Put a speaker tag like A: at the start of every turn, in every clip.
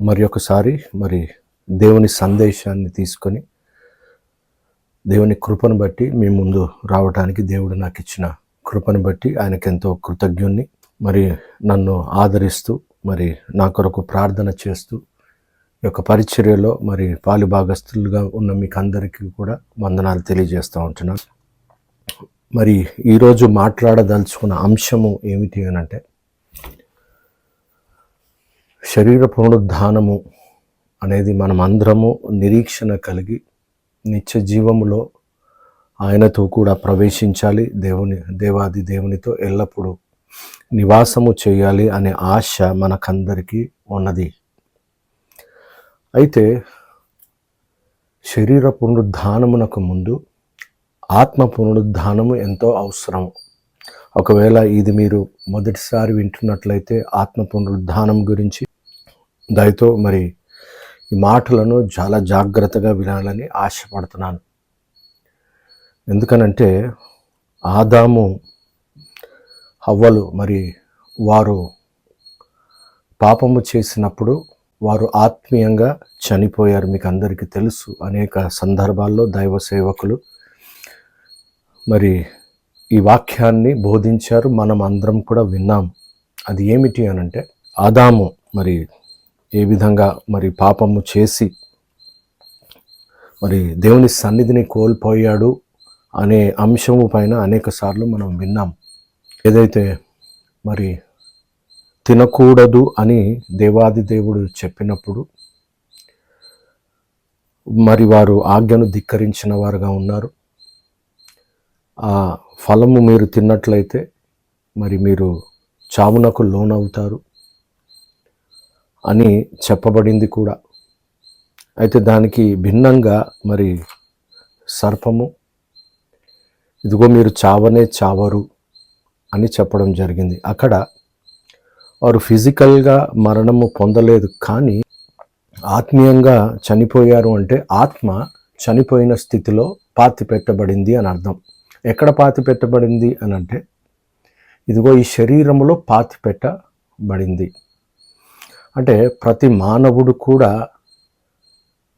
A: మరి ఒకసారి మరి దేవుని సందేశాన్ని తీసుకొని దేవుని కృపను బట్టి మీ ముందు రావడానికి దేవుడు నాకు ఇచ్చిన కృపను బట్టి ఆయనకు ఎంతో కృతజ్ఞుణ్ణి. మరి నన్ను ఆదరిస్తూ మరి నా కొరకు ప్రార్థన చేస్తూ ఈ యొక్క పరిచర్యలో మరి పాలు భాగస్తులుగా ఉన్న మీకు అందరికీ కూడా వందనాలు తెలియజేస్తూ ఉంటున్నాను. మరి ఈరోజు మాట్లాడదలుచుకున్న అంశము ఏమిటి అని అంటే శరీర పునరుద్ధానము అనేది మనం అందరము నిరీక్షణ కలిగి నిత్య జీవములో ఆయనతో కూడా ప్రవేశించాలి దేవుని దేవాది దేవునితో ఎల్లప్పుడూ నివాసము చేయాలి అనే ఆశ మనకందరికీ ఉన్నది. అయితే శరీర పునరుద్ధానమునకు ముందు ఆత్మ పునరుద్ధానము ఎంతో అవసరం. ఒకవేళ ఇది మీరు మొదటిసారి వింటున్నట్లయితే ఆత్మ పునరుద్ధానం గురించి దయతో మరి ఈ మాటలను చాలా జాగ్రత్తగా వినాలని ఆశపడుతున్నాను. ఎందుకనంటే ఆదాము హవ్వలు మరి వారు పాపము చేసినప్పుడు వారు ఆత్మీయంగా చనిపోయారు మీకు అందరికీ తెలుసు. అనేక సందర్భాల్లో దైవ సేవకులు మరి ఈ వాక్యాన్ని బోధించారు. మనం అందరం కూడా విన్నాం. అది ఏమిటి అనంటే ఆదాము మరి ఏ విధంగా మరి పాపము చేసి మరి దేవుని సన్నిధిని కోల్పోయాడు అనే అంశము పైన అనేక సార్లు మనం విన్నాం. ఏదైతే మరి తినకూడదు అని దేవాది దేవుడు చెప్పినప్పుడు మరి వారు ఆజ్ఞను ధిక్కరించిన వారుగా ఉన్నారు. ఆ ఫలము మీరు తిన్నట్లయితే మరి మీరు చావునకు లోనవుతారు. అని చెప్పబడింది కూడా. అయితే దానికి భిన్నంగా మరి సర్పము ఇదిగో మీరు చావనే చావరు అని చెప్పడం జరిగింది. అక్కడ వారు ఫిజికల్గా మరణము పొందలేదు కానీ ఆత్మీయంగా చనిపోయారు అంటే ఆత్మ చనిపోయిన స్థితిలో పాతి పెట్టబడింది అని అర్థం. ఎక్కడ పాతి పెట్టబడింది అని అంటే ఇదిగో ఈ శరీరములో పాతి పెట్టబడింది. అంటే ప్రతి మానవుడు కూడా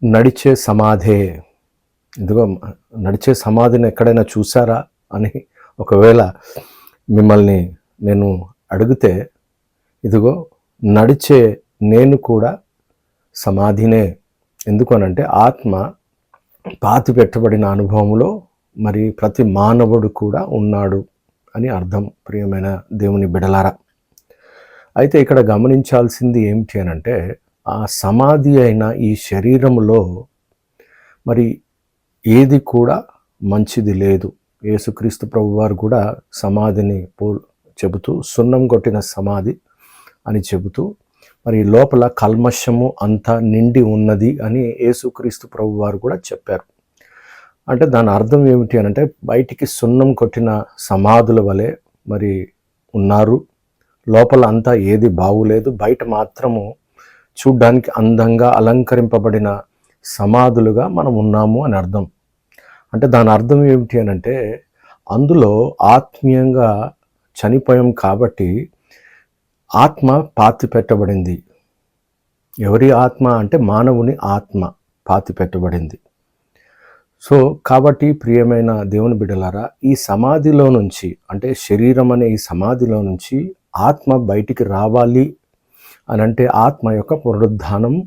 A: నడిచే సమాధే. ఇదిగో నడిచే సమాధిని ఎక్కడైనా చూసారా అని ఒకవేళ మిమ్మల్ని నేను అడిగితే ఇదిగో నడిచే నేను కూడా సమాధినే. ఎందుకనంటే ఆత్మ పాతి పెట్టబడిన అనుభవంలో మరి ప్రతి మానవుడు కూడా ఉన్నాడు అని అర్థం. ప్రియమైన దేవుని బిడలారా అయితే ఇక్కడ గమనించాల్సింది ఏమిటి అని అంటే ఆ సమాధి అయిన ఈ శరీరంలో మరి ఏది కూడా మంచిది లేదు. యేసుక్రీస్తు ప్రభు వారు కూడా సమాధిని పో చెబుతూ సున్నం కొట్టిన సమాధి అని చెబుతూ మరి లోపల కల్మషము అంతా నిండి ఉన్నది అని యేసుక్రీస్తు ప్రభు వారు కూడా చెప్పారు. అంటే దాని అర్థం ఏమిటి అని అంటే బయటికి సున్నం కొట్టిన సమాధుల వలె మరి ఉన్నారు. లోపల అంతా ఏది బాగులేదు. బయట మాత్రము చూడ్డానికి అందంగా అలంకరింపబడిన సమాధులుగా మనం ఉన్నాము అని అర్థం. అంటే దాని అర్థం ఏమిటి అని అంటే అందులో ఆత్మీయంగా చనిపోయాం కాబట్టి ఆత్మ పాతి పెట్టబడింది. ఎవరి ఆత్మ అంటే మానవుని ఆత్మ పాతి పెట్టబడింది. సో కాబట్టి ప్రియమైన దేవుని బిడ్డలారా ఈ సమాధిలో నుంచి అంటే శరీరం అనే ఈ సమాధిలో నుంచి ఆత్మ బయటికి రావాలి అని అంటే ఆత్మ యొక్క పునరుద్ధానం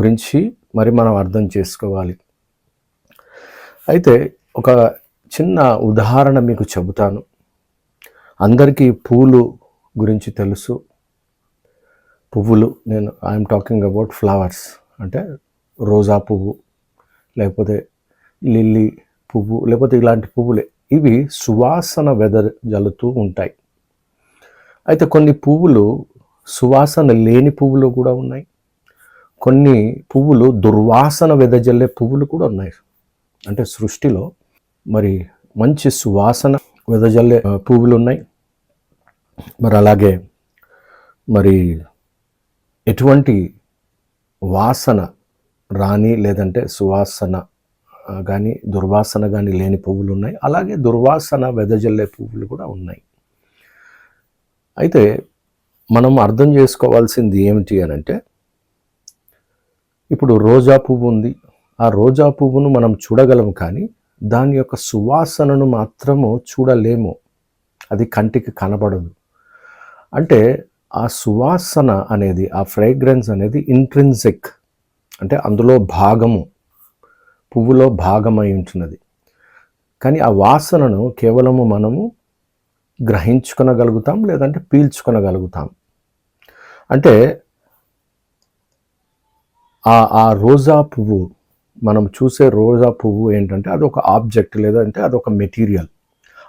A: గురించి మరి మనం అర్థం చేసుకోవాలి. అయితే ఒక చిన్న ఉదాహరణ మీకు చెబుతాను. అందరికీ పూలు గురించి తెలుసు. పువ్వులు నేను ఐఎమ్ టాకింగ్ అబౌట్ ఫ్లవర్స్ అంటే రోజా పువ్వు లేకపోతే లిల్లీ పువ్వు లేకపోతే ఇలాంటి పువ్వులే. ఇవి సువాసన వెదజల్లుతూ ఉంటాయి. అయితే కొన్ని పువ్వులు సువాసన లేని పువ్వులు కూడా ఉన్నాయి. కొన్ని పువ్వులు దుర్వాసన వెదజల్లే పువ్వులు కూడా ఉన్నాయి. అంటే సృష్టిలో మరి మంచి సువాసన వెదజల్లే పువ్వులు ఉన్నాయి. మరి అలాగే మరి ఎటువంటి వాసన రాని లేదంటే సువాసన కానీ దుర్వాసన కానీ లేని పువ్వులు ఉన్నాయి. అలాగే దుర్వాసన వెదజల్లే పువ్వులు కూడా ఉన్నాయి. అయితే మనం అర్థం చేసుకోవాల్సింది ఏమిటి అని అంటే ఇప్పుడు రోజా పువ్వు ఉంది. ఆ రోజా పువ్వును మనం చూడగలం కానీ దాని యొక్క సువాసనను మాత్రము చూడలేము. అది కంటికి కనబడదు. అంటే ఆ సువాసన అనేది ఆ ఫ్రేగ్రెన్స్ అనేది ఇంట్రిన్సిక్ అంటే అందులో భాగము పువ్వులో భాగమై ఉంటున్నది. కానీ ఆ వాసనను కేవలము మనము గ్రహించుకునగలుగుతాం లేదంటే పీల్చుకునగలుగుతాం. అంటే ఆ ఆ రోజా పువ్వు మనం చూసే రోజా పువ్వు ఏంటంటే అది ఒక ఆబ్జెక్ట్ లేదంటే అదొక మెటీరియల్.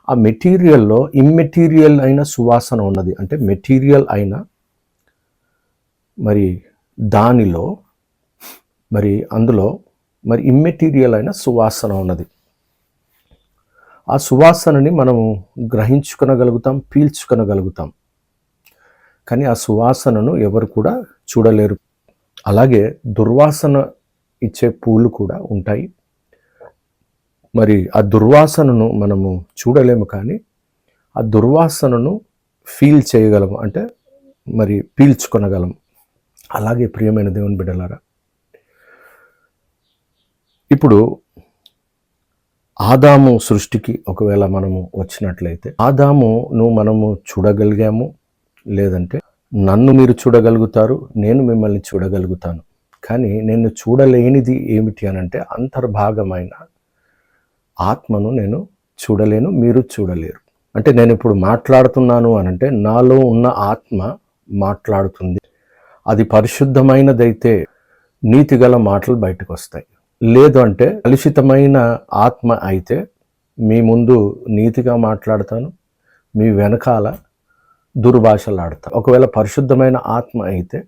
A: ఆ మెటీరియల్లో ఇమ్మెటీరియల్ అయిన సువాసన ఉన్నది. అంటే మెటీరియల్ అయిన మరి దానిలో మరి అందులో మరి ఇమ్మెటీరియల్ అయిన సువాసన ఉన్నది. ఆ సువాసనని మనము గ్రహించుకునగలుగుతాం పీల్చుకునగలుగుతాం. కానీ ఆ సువాసనను ఎవరు కూడా చూడలేరు. అలాగే దుర్వాసన ఇచ్చే పూలు కూడా ఉంటాయి. మరి ఆ దుర్వాసనను మనము చూడలేము కానీ ఆ దుర్వాసనను ఫీల్ చేయగలము. అంటే మరి పీల్చుకొనగలం. అలాగే ప్రియమైన దేవుని బిడ్డలారా ఇప్పుడు ఆదాము సృష్టికి ఒకవేళ మనము వచ్చినట్లయితే ఆదామును మనము చూడగలిగాము లేదంటే నన్ను మీరు చూడగలుగుతారు నేను మిమ్మల్ని చూడగలుగుతాను. కానీ నేను చూడలేనిది ఏమిటి అని అంటే అంతర్భాగమైన ఆత్మను నేను చూడలేను మీరు చూడలేరు. అంటే నేను ఇప్పుడు మాట్లాడుతున్నాను అనంటే నాలో ఉన్న ఆత్మ మాట్లాడుతుంది. అది పరిశుద్ధమైనదైతే నీతిగల మాటలు బయటకు వస్తాయి లేదు అంటే కలుషితమైన ఆత్మ అయితే మీ ముందు నీతిగా మాట్లాడతాను మీ వెనకాల దుర్భాషలాడతాను. ఒకవేళ పరిశుద్ధమైన ఆత్మ అయితే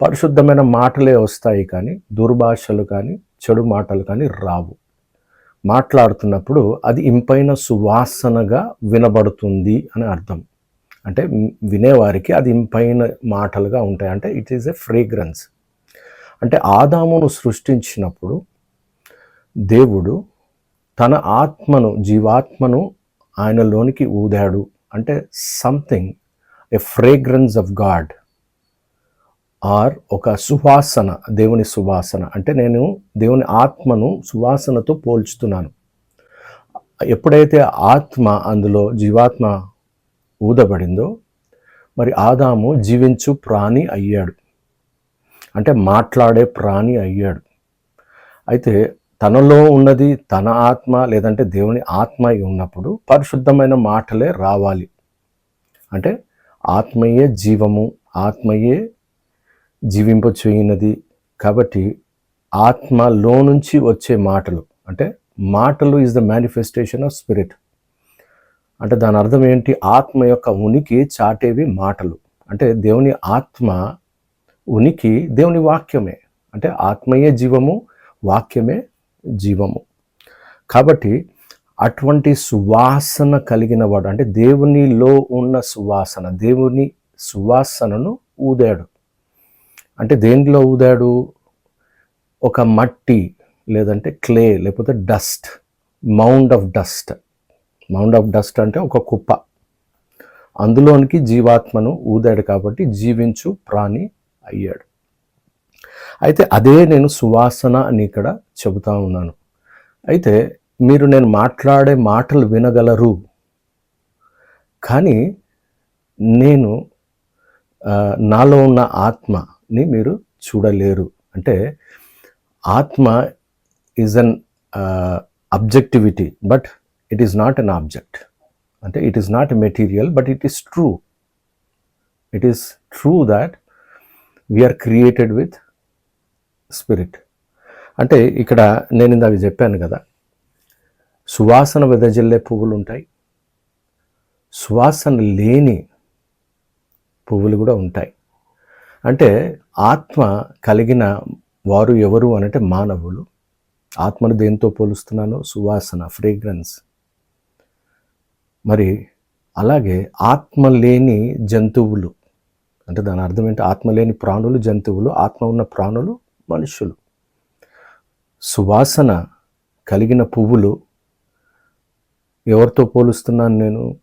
A: పరిశుద్ధమైన మాటలే వస్తాయి కానీ దుర్భాషలు కానీ చెడు మాటలు కానీ రావు. మాట్లాడుతున్నప్పుడు అది ఇంపైన సువాసనగా వినబడుతుంది అని అర్థం. అంటే వినేవారికి అది ఇంపైన మాటలుగా ఉంటాయి. అంటే ఇట్ ఈస్ ఎ ఫ్రేగ్రెన్స్ అంటే ఆదామును సృష్టించినప్పుడు దేవుడు తన ఆత్మను జీవాత్మను ఆయనలోనికి ఊదాడు. అంటే something a fragrance of God or ఒక సువాసన దేవుని సువాసన. అంటే నేను దేవుని ఆత్మను సువాసనతో పోల్చుతున్నాను. ఎప్పుడైతే ఆత్మ అందులో జీవాత్మ ఊదబడిందో మరి ఆదాము జీవించు ప్రాణి అయ్యాడు. అంటే మాట్లాడే ప్రాణి అయ్యాడు. అయితే తనలో ఉన్నది తన ఆత్మ లేదంటే దేవుని ఆత్మ ఉన్నప్పుడు పరిశుద్ధమైన మాటలే రావాలి. అంటే ఆత్మయే జీవము ఆత్మయే జీవింపచేయనది కాబట్టి ఆత్మలో నుంచి వచ్చే మాటలు. అంటే మాటలు is the manifestation of spirit అంటే దాని అర్థం ఏంటి? ఆత్మ యొక్క ఉనికి చాటేవి మాటలు. అంటే దేవుని ఆత్మ ఉనికి దేవుని వాక్యమే. అంటే ఆత్మయే జీవము వాక్యమే జీవము. కాబట్టి అటువంటి సువాసన కలిగిన వాడు అంటే దేవునిలో ఉన్న సువాసన దేవుని సువాసనను ఊదాడు. అంటే దేంట్లో ఊదాడు? ఒక మట్టి లేదంటే క్లే లేకపోతే dust mound of dust. Mound of dust అంటే ఒక కుప్ప. అందులోనికి జీవాత్మను ఊదాడు కాబట్టి జీవించు ప్రాణి అయ్యాడు. అయితే అదే నేను సువాసన అని ఇక్కడ చెబుతా ఉన్నాను. అయితే మీరు నేను మాట్లాడే మాటలు వినగలరు. కానీ నేను నాలో ఉన్న ఆత్మని మీరు చూడలేరు. అంటే ఆత్మ is an objectivity but it is not an object అంటే it is not material but it is true it is true that we are created with spirit. అంటే ఇక్కడ నేను ఇందాక చెప్పాను కదా సువాసన వెదజల్లే పువ్వులు ఉంటాయి సువాసన లేని పువ్వులు కూడా ఉంటాయి. అంటే ఆత్మ కలిగిన వారు ఎవరు అనంటే మానవులు. ఆత్మను దేంతో పోలుస్తున్నాను? సువాసన ఫ్రేగ్రెన్స్. మరి అలాగే ఆత్మ లేని జంతువులు అంటే దాని అర్థం ఏంటి? ఆత్మ లేని ప్రాణులు జంతువులు ఆత్మ ఉన్న ప్రాణులు మనుషులు. సువాసన కలిగిన పువ్వులు ఎవరితో పోలుస్తున్నాను నేను?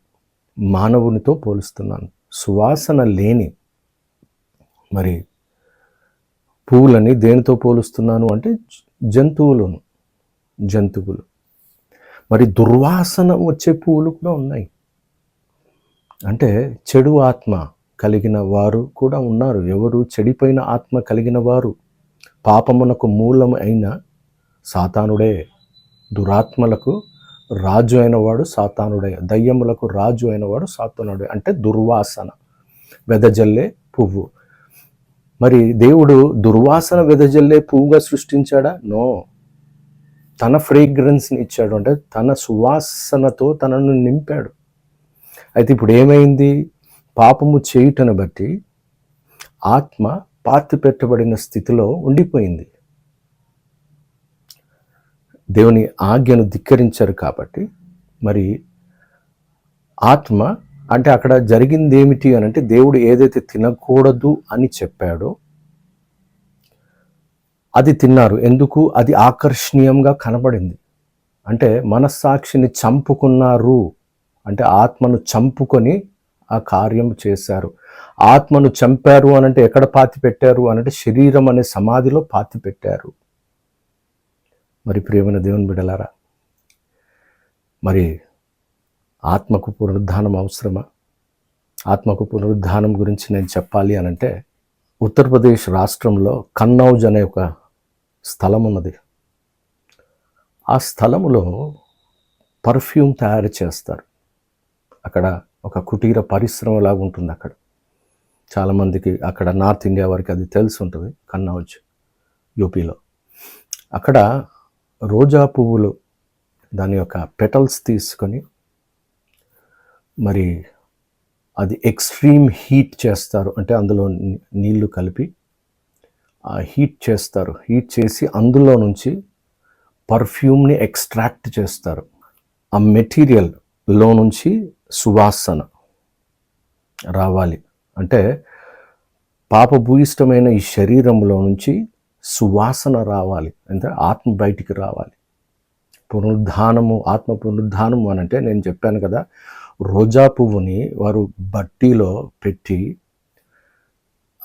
A: మానవునితో పోలుస్తున్నాను. సువాసన లేని మరి పువ్వులని దేనితో పోలుస్తున్నాను అంటే జంతువులను జంతువులు. మరి దుర్వాసన వచ్చే పువ్వులు కూడా ఉన్నాయి. అంటే చెడు ఆత్మ కలిగిన వారు కూడా ఉన్నారు. ఎవరు చెడిపోయిన ఆత్మ కలిగిన వారు పాపమునకు మూలం అయిన సాతానుడే దురాత్మలకు రాజు అయినవాడు సాతానుడే దయ్యములకు రాజు అయినవాడు సాతానుడే అంటే దుర్వాసన వెదజల్లే పువ్వు. మరి దేవుడు దుర్వాసన వెదజల్లే పువ్వుగా సృష్టించాడా? నో. తన ఫ్రేగ్రెన్స్ని ఇచ్చాడు అంటే తన సువాసనతో తనను నింపాడు. అయితే ఇప్పుడు ఏమైంది? పాపము చేయుటను బట్టి ఆత్మ పాతి పెట్టబడిన స్థితిలో ఉండిపోయింది. దేవుని ఆజ్ఞను ధిక్కరించారు కాబట్టి మరి ఆత్మ అంటే అక్కడ జరిగింది ఏమిటి అని అంటే దేవుడు ఏదైతే తినకూడదు అని చెప్పాడో అది తిన్నారు. ఎందుకు? అది ఆకర్షణీయంగా కనబడింది. అంటే మనస్సాక్షిని చంపుకున్నారు. అంటే ఆత్మను చంపుకొని ఆ కార్యం చేశారు. ఆత్మను చంపారు అనంటే ఎక్కడ పాతి పెట్టారు అనంటే శరీరం అనే సమాధిలో పాతి పెట్టారు. మరి ప్రియమైన దేవుని బిడలారా మరి ఆత్మకు పునరుద్ధానం అవసరమా? ఆత్మకు పునరుద్ధానం గురించి నేను చెప్పాలి అనంటే ఉత్తరప్రదేశ్ రాష్ట్రంలో కన్నౌజ్ అనే ఒక స్థలం ఉన్నది. ఆ స్థలములో పర్ఫ్యూమ్ తయారు చేస్తారు. అక్కడ ఒక కుటీర పరిశ్రమ లాగా ఉంటుంది అక్కడ. చాలామందికి అక్కడ నార్త్ ఇండియా వారికి అది తెలిసి ఉంటుంది కన్నౌజ్ యూపీలో. అక్కడ రోజా పువ్వులు దాని యొక్క పెటల్స్ తీసుకొని మరి అది ఎక్స్ట్రీమ్ హీట్ చేస్తారు. అంటే అందులో నీళ్ళు కలిపి హీట్ చేస్తారు. హీట్ చేసి అందులో నుంచి పర్ఫ్యూమ్ని ఎక్స్ట్రాక్ట్ చేస్తారు. ఆ మెటీరియల్లో నుంచి సువాసన రావాలి. అంటే పాపభూయిష్టమైన ఈ శరీరంలో నుంచి సువాసన రావాలి. అంటే ఆత్మ బయటికి రావాలి. పునరుద్ధానము ఆత్మ పునరుద్ధానము అని అంటే నేను చెప్పాను కదా రోజా పువ్వుని వారు బట్టీలో పెట్టి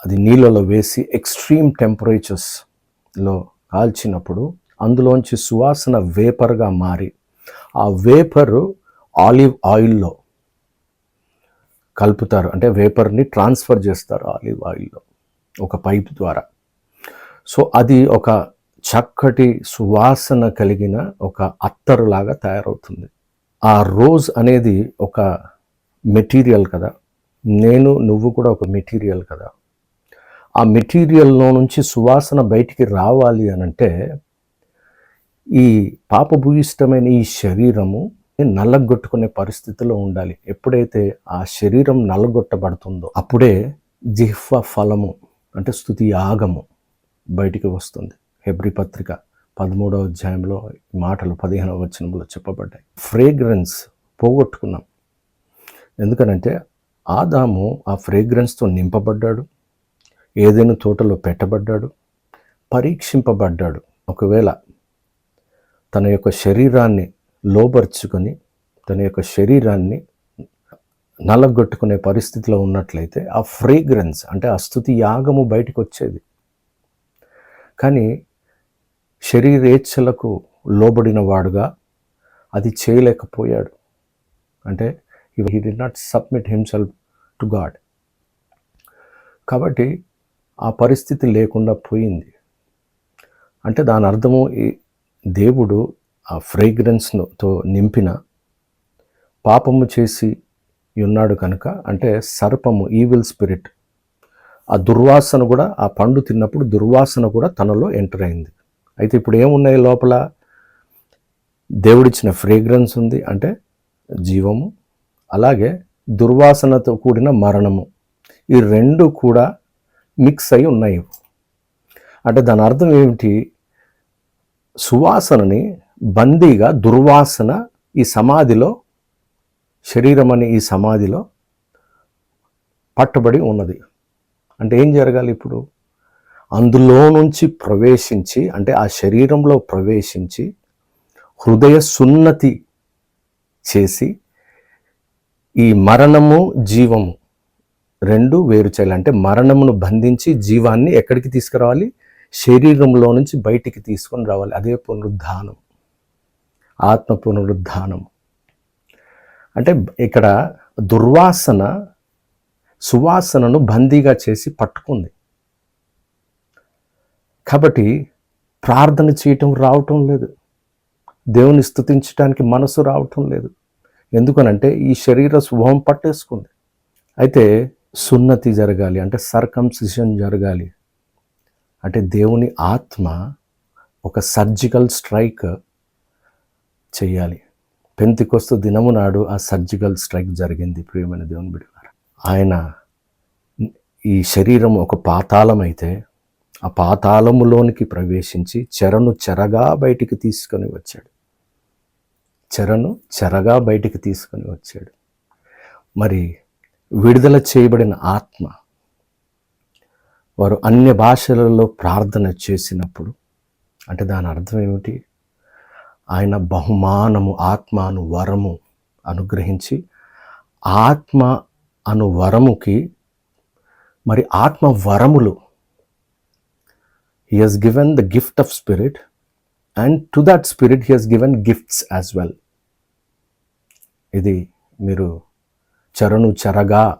A: అది నీళ్ళలో వేసి ఎక్స్ట్రీమ్ టెంపరేచర్స్లో కాల్చినప్పుడు అందులోంచి సువాసన వేపర్గా మారి ఆ వేపరు ఆలివ్ ఆయిల్లో కలుపుతారు. అంటే వేపర్ని ట్రాన్స్ఫర్ చేస్తారు ఆలివ్ ఆయిల్లో ఒక పైప్ ద్వారా. సో అది ఒక చక్కటి సువాసన కలిగిన ఒక అత్తరులాగా తయారవుతుంది. ఆ రోజ్ అనేది ఒక మెటీరియల్ కదా. నేను నువ్వు కూడా ఒక మెటీరియల్ కదా. ఆ మెటీరియల్లో నుంచి సువాసన బయటికి రావాలి అని అంటే ఈ పాపభూయిష్టమైన ఈ శరీరము నల్లగొట్టుకునే పరిస్థితిలో ఉండాలి. ఎప్పుడైతే ఆ శరీరం నల్లగొట్టబడుతుందో అప్పుడే జిహ్వ ఫలము అంటే స్థుతి యాగము బయటికి వస్తుంది. హెబ్రి పత్రిక పదమూడవ అధ్యాయంలో మాటలు పదిహేనవ వచనంలో చెప్పబడ్డాయి. ఫ్రేగ్రెన్స్ పోగొట్టుకున్నాం. ఎందుకనంటే ఆదాము ఆ ఫ్రేగ్రెన్స్తో నింపబడ్డాడు. ఏదైనా తోటలో పెట్టబడ్డాడు. పరీక్షింపబడ్డాడు. ఒకవేళ తన యొక్క శరీరాన్ని లోబర్చుకొని తన యొక్క శరీరాన్ని నలగొట్టుకునే పరిస్థితిలో ఉన్నట్లయితే ఆ ఫ్రేగ్రెన్స్ అంటే ఆ స్థుతి యాగము బయటకు వచ్చేది. కానీ శరీరేచ్ఛలకు లోబడిన వాడుగా అది చేయలేకపోయాడు. అంటే he did not submit himself to God కాబట్టి ఆ పరిస్థితి లేకుండా పోయింది. అంటే దాని అర్థము ఈ దేవుడు ఆ ఫ్రేగ్రెన్స్తో నింపిన పాపము చేసి ఉన్నాడు కనుక అంటే సర్పము ఈవిల్ స్పిరిట్ ఆ దుర్వాసన కూడా ఆ పండు తిన్నప్పుడు దుర్వాసన కూడా తనలో ఎంటర్ అయింది. అయితే ఇప్పుడు ఏమున్నాయి లోపల? దేవుడిచ్చిన ఫ్రేగ్రెన్స్ ఉంది అంటే జీవము అలాగే దుర్వాసనతో కూడిన మరణము. ఈ రెండు కూడా మిక్స్ అయి ఉన్నాయి. అంటే దాని అర్థం ఏమిటి? సువాసనని బందీగా దుర్వాసన ఈ సమాధిలో శరీరం అనే ఈ సమాధిలో పట్టబడి ఉన్నది. అంటే ఏం జరగాలి ఇప్పుడు? అందులో నుంచి ప్రవేశించి అంటే ఆ శరీరంలో ప్రవేశించి హృదయ సున్నతి చేసి ఈ మరణము జీవము రెండు వేరు చేయాలి. అంటే మరణమును బంధించి జీవాన్ని ఎక్కడికి తీసుకురావాలి? శరీరంలో నుంచి బయటికి తీసుకొని రావాలి. అదే పునరుద్ధానం. ఆత్మ పునరుద్ధానం అంటే ఇక్కడ దుర్వాసన సువాసనను బందీగా చేసి పట్టుకుంది. కాబట్టి ప్రార్థన చేయటం రావటం లేదు. దేవుని స్థుతించడానికి మనసు రావటం లేదు. ఎందుకనంటే ఈ శరీర స్వభావం పట్టేసుకుంది. అయితే సున్నతి జరగాలి అంటే సర్కంసిషన్ జరగాలి. అంటే దేవుని ఆత్మ ఒక సర్జికల్ స్ట్రైక్ చేయాలి పెంతికొస్తు దినము నాడు ఆ సర్జికల్ స్ట్రైక్ జరిగింది ప్రియమైన దేవుని బిడ్డ ఆయన ఈ శరీరం ఒక పాతాళం అయితే ఆ పాతాళములోనికి ప్రవేశించి చెరను చెరగా బయటికి తీసుకొని వచ్చాడు. చెరను చెరగా బయటికి తీసుకొని వచ్చాడు. మరి విడుదల చేయబడిన ఆత్మ వారు అన్య భాషలలో ప్రార్థన చేసినప్పుడు అంటే దాని అర్థం ఏమిటి? ఆయన బహుమానము ఆత్మ అను వరము అనుగ్రహించి ఆత్మ అను వరముకి మరి ఆత్మ వరములు. He has given the gift of spirit and to that spirit he has given gifts as well ఇది మీరు చరణు చెరగా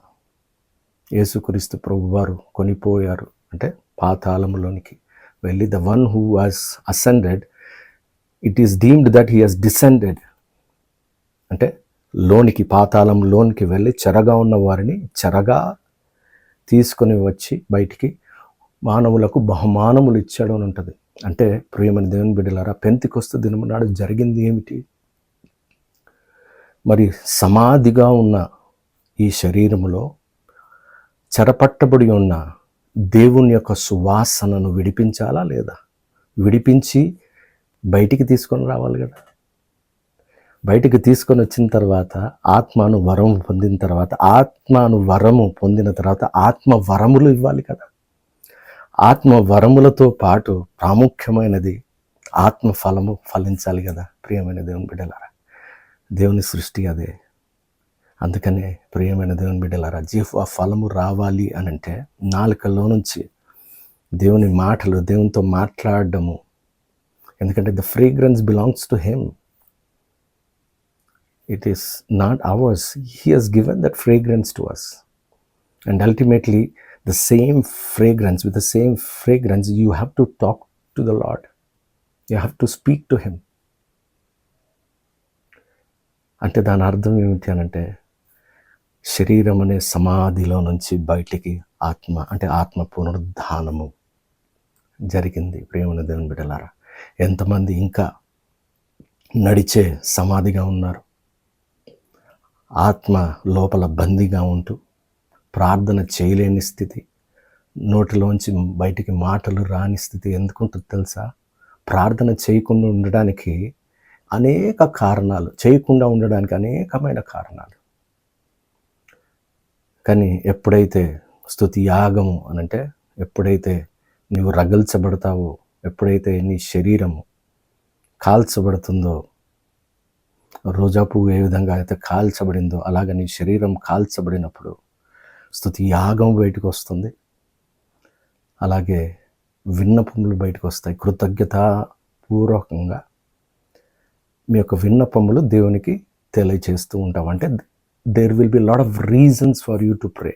A: యేసుక్రీస్తు ప్రభువారు కొనిపోయారు. అంటే పాతాళములోనికి వెళ్ళి the one who was ascended it is deemed that he has descended అంటే లోనికి పాతాళం లోనికి వెళ్ళి చెరగా ఉన్న వారిని చెరగా తీసుకొని వచ్చి బయటికి మానవులకు బహుమానములు ఇచ్చాడు అని ఉంటుంది. అంటే ప్రియమైన దేవుని బిడ్డలారా పెంతికొస్తు దినము నాడు జరిగింది ఏమిటి? మరి సమాధిగా ఉన్న ఈ శరీరములో చెరపట్టబడి ఉన్న దేవుని యొక్క సువాసనను విడిపించాలా లేదా? విడిపించి బయటికి తీసుకొని రావాలి కదా. బయటికి తీసుకొని వచ్చిన తర్వాత ఆత్మను వరం పొందిన తర్వాత ఆత్మను వరము పొందిన తర్వాత ఆత్మ వరములు ఇవ్వాలి కదా. ఆత్మ వరములతో పాటు ప్రాముఖ్యమైనది ఆత్మ ఫలము ఫలించాలి కదా ప్రియమైన దేవుని బిడ్డలారా. దేవుని సృష్టి అదే. అందుకనే ప్రియమైన దేవుని బిడ్డలారా ఆ ఫలము రావాలి అని అంటే నాలుకలో నుంచి దేవుని మాటలు దేవునితో మాట్లాడడము ఎందుకంటే the fragrance belongs to him. It is not ours he has given that fragrance to us and ultimately the same fragrance with the same fragrance you have to talk to the Lord you have to speak to him అంటే దాని అర్థం ఏమిటి అని అంటే శరీరం అనే సమాధిలో నుంచి బయటికి ఆత్మ అంటే ఆత్మ పునరుద్ధానము జరిగింది. ప్రేమను దేవుని బిడ్డలారా ఎంతమంది ఇంకా నడిచే సమాధిగా ఉన్నారు. ఆత్మ లోపల బందీగా ఉంటూ ప్రార్థన చేయలేని స్థితి నోటిలోంచి బయటికి మాటలు రాని స్థితి ఎందుకుంటుంది తెలుసా? ప్రార్థన చేయకుండా ఉండడానికి అనేక కారణాలు చేయకుండా ఉండడానికి అనేకమైన కారణాలు. కానీ ఎప్పుడైతే స్తుతి యాగము అనంటే ఎప్పుడైతే నీవు రగల్చబడతావో ఎప్పుడైతే నీ శరీరము కాల్చబడుతుందో రోజా పువ్వు ఏ విధంగా అయితే కాల్చబడిందో అలాగ నీ శరీరం కాల్చబడినప్పుడు స్థుతి యాగం బయటకు వస్తుంది. అలాగే విన్నపములు బయటకు వస్తాయి. కృతజ్ఞత పూర్వకంగా మీ యొక్క విన్నపములు దేవునికి తెలియచేస్తూ ఉంటాం అంటే there will be lot of reasons for you to pray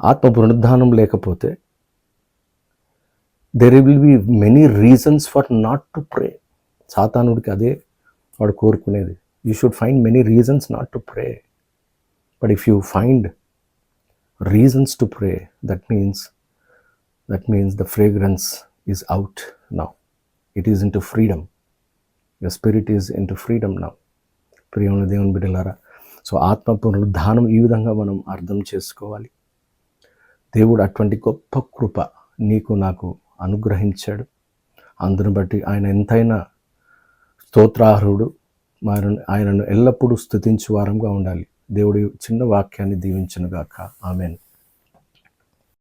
A: ఆత్మ పునరుద్ధానం లేకపోతే there will be many reasons for not to pray సాతానుడికి అదే వాడు కోరుకునేది. You should find many reasons not to pray but if you find reasons to pray that means that means the fragrance is out now it is into freedom the spirit is into freedom now ప్రియమైన దేవుని బిడ్డలారా so ఆత్మ పునరుద్ధానం ఈ విధంగా మనం అర్థం చేసుకోవాలి. దేవుడు అటువంటి గొప్ప కృప నీకు నాకు అనుగ్రహించాడు. అందును బట్టి ఆయన ఎంతైనా స్తోత్రార్హుడు. మరి ఆయనను ఎల్లప్పుడూ స్థుతించు వారంగా ఉండాలి. దేవుడి చిన్న వాక్యాన్ని దీవించనుగాక. ఆమెను.